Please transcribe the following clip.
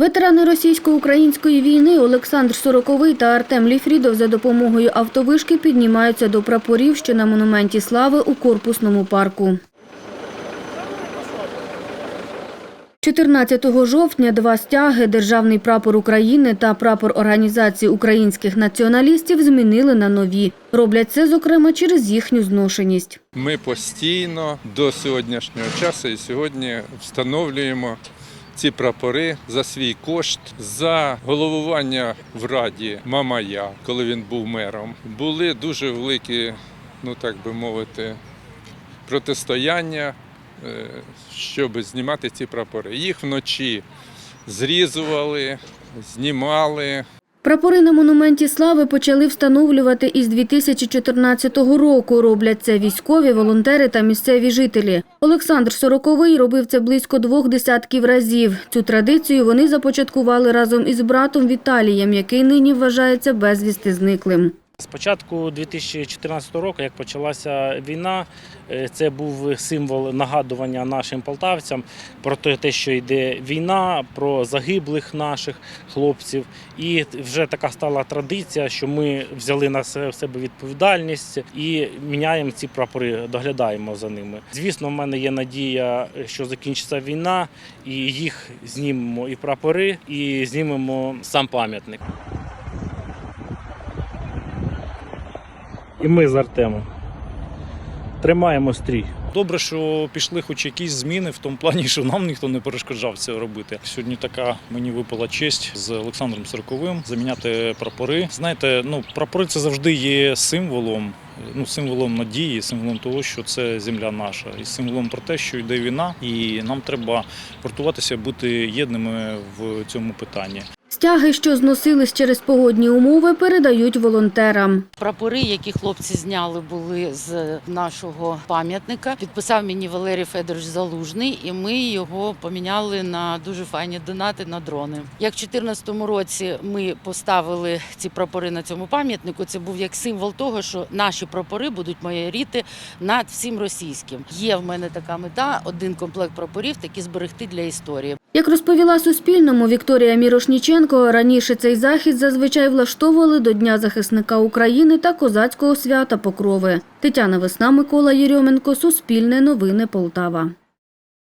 Ветерани російсько-української війни Олександр Сороковий та Артем Ліфрідов за допомогою автовишки піднімаються до прапорів, що на монументі слави у корпусному парку. 14 жовтня два стяги Державний прапор України та прапор Організації українських націоналістів змінили на нові. Роблять це, зокрема, через їхню зношеність. Ми постійно до сьогоднішнього часу і сьогодні встановлюємо ці прапори за свій кошт, за головування в Раді Мамая, коли він був мером. Були дуже великі, ну так би мовити, протистояння, е, щоб знімати ці прапори. Їх вночі зрізували, знімали, Прапори на монументі слави почали встановлювати із 2014 року. Роблять це військові, волонтери та місцеві жителі. Олександр Сороковий робив це близько двох десятків разів. Цю традицію вони започаткували разом із братом Віталієм, який нині вважається безвісти зниклим. З початку 2014 року, як почалася війна, е, це був символ нагадування нашим полтавцям про те, те, що йде війна, про загиблих наших хлопців. І вже така стала традиція, що ми взяли на себе відповідальність і міняємо ці прапори, доглядаємо за ними. Звісно, в мене є надія, що закінчиться війна, і їх знімемо і прапори, і знімемо сам пам'ятник. І ми з Артемом. Тримаємо стрій. Добре, що пішли хоч якісь зміни в тому плані, що нам ніхто не перешкоджав це робити. Сьогодні така мені випала честь з Олександром Сороковим заміняти прапори. Знаєте, ну прапори це завжди є символом. Ну, символом надії, символом того, що це земля наша, і символом про те, що йде війна, і нам треба гуртуватися, бути єдними в цьому питанні. Стяги, що зносились через погодні умови, передають волонтерам. Прапори, які хлопці зняли, були з нашого пам'ятника. Підписав мені Валерій Федорович Залужний, і ми його поміняли на дуже файні донати на дрони. Як в 2014 році ми поставили ці прапори на цьому пам'ятнику, це був як символ того, що наші прапори будуть майоріти над всім російським. Є в мене така мета: один комплект прапорів такі зберегти для історії. Як розповіла Суспільному Вікторія Мірошніченко, раніше цей захід зазвичай влаштовували до Дня захисника України та козацького свята Покрови. Тетяна Весна, Микола Єрьоменко, Суспільне новини Полтава.